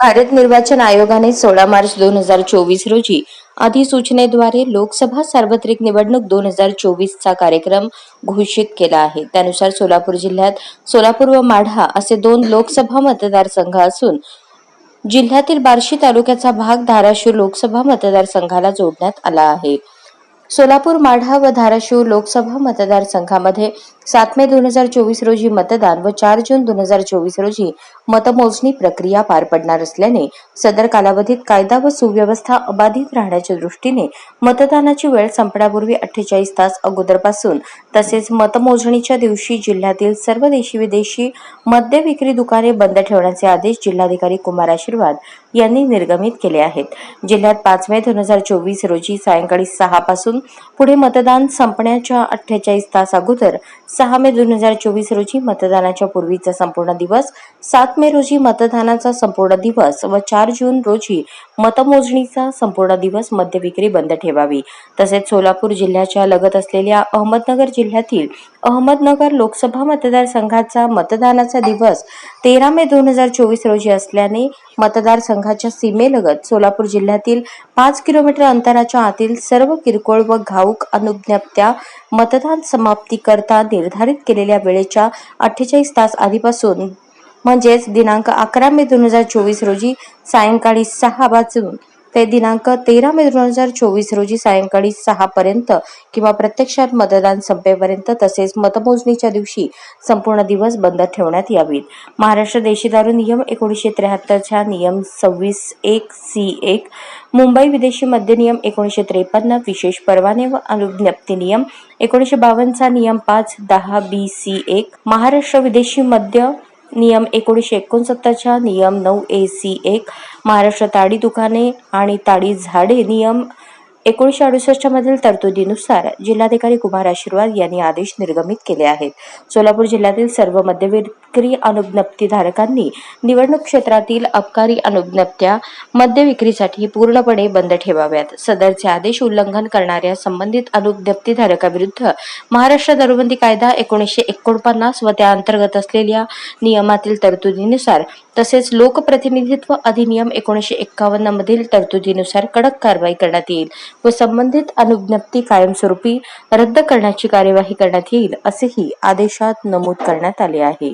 भारत निर्वाचन आयोगाने सोळा मार्च दोन हजार चोवीस रोजी अधिसूचनेद्वारे लोकसभा सार्वत्रिक निवडणूक दोन हजार चोवीसचा कार्यक्रम घोषित केला आहे. त्यानुसार सोलापूर जिल्ह्यात सोलापूर व माढा असे दोन लोकसभा मतदारसंघ असून जिल्ह्यातील बार्शी तालुक्याचा भाग धाराशिव लोकसभा मतदारसंघाला जोडण्यात आला आहे. सोलापूर माढा व धाराशिव लोकसभा मतदारसंघामध्ये सात मे दोन हजार चोवीस रोजी मतदान व चार जून दोन हजार चोवीस रोजी मतमोजणी प्रक्रिया पार पडणार असल्याने सदर कालावधीत कायदा व सुव्यवस्था अबाधित राहण्याच्या दृष्टीने मतदानाची वेळ संपण्यापूर्वी अठ्ठेचाळीस तास अगोदरपासून तसेच मतमोजणीच्या दिवशी जिल्ह्यातील सर्व देशी विदेशी मद्य विक्री दुकाने बंद ठेवण्याचे आदेश जिल्हाधिकारी कुमार आशीर्वाद यांनी निर्गमित केले आहेत. जिल्ह्यात पाच मे दोन हजार चोवीस रोजी सायंकाळी सहा पासून पुढे मतदान संपण्याच्या अठ्ठेचाळीस तास अगोदर सहा मे दोन हजार चोवीस रोजी मतदानाच्या पूर्वीचा संपूर्ण दिवस सात मे रोजी मतदानाचा संपूर्ण दिवस व चार जून रोजी मतमोजणीचा संपूर्ण दिवस मद्य विक्री बंद ठेवावी. तसेच सोलापूर जिल्ह्याच्या लगत असलेल्या अहमदनगर जिल्ह्यातील अहमदनगर लोकसभा मतदारसंघाचा मतदानाचा दिवस तेरा मे दोन हजार चोवीस रोजी असल्याने मतदारसंघाच्या सीमेलगत सोलापूर जिल्ह्यातील पाच किलोमीटर अंतराच्या आतील सर्व किरकोळ व घाऊक अनुज्ञप्त्या मतदान समाप्ती करता निर्धारित केलेल्या वेळेच्या अठ्ठेचाळीस तास आधीपासून. म्हणजेच दिनांक अकरा मे दोन हजार चोवीस रोजी सायंकाळी सहा वाजून ते दिनांक तेरा मे दोन हजार चोवीस रोजी सायंकाळी सहा पर्यंत किंवा प्रत्यक्षात मतदान संपेपर्यंत तसेच मतमोजणीच्या दिवशी संपूर्ण दिवस बंद ठेवण्यात यावीत. महाराष्ट्र देशी दारू नियम एकोणीसशे त्र्याहत्तरच्या नियम सव्वीस एक सी एक मुंबई विदेशी मद्य नियम एकोणीसशे त्रेपन्न विशेष परवाने व अनुज्ञप्ती नियम एकोणीसशे बावन्नचा नियम पाच दहा बी सी एक महाराष्ट्र विदेशी मद्य नियम एकोणीसशे एकोणसत्तरच्या नियम नऊ ए सी एक महाराष्ट्र ताडी दुकाने आणि ताडी झाडे नियम एकोणीसशे अडुसष्ट मधील तरतुदीनुसार जिल्हाधिकारी कुमार आशीर्वाद यांनी आदेश निर्गमित केले आहेत. सोलापूर जिल्ह्यातील सर्व मद्य विक्री अनुज्ञप्तीधारकांनी निवडणूक क्षेत्रातील अबकारी अनुज्ञप्त्या मद्य विक्रीसाठी पूर्णपणे बंद ठेवाव्यात. सदरचे आदेश उल्लंघन करणाऱ्या संबंधित अनुज्ञप्तीधारकाविरुद्ध महाराष्ट्र दारूबंदी कायदा एकोणीसशे एकोणपन्नास व त्या अंतर्गत असलेल्या नियमातील तरतुदीनुसार तसेच लोकप्रतिनिधित्व अधिनियम एकोणीसशे एक्कावन्न मधील तरतुदीनुसार कडक कारवाई करण्यात येईल व संबंधित अनुज्ञप्ती कायमस्वरूपी रद्द करण्याची कार्यवाही करण्यात येईल असेही आदेशात नमूद करण्यात आले आहे.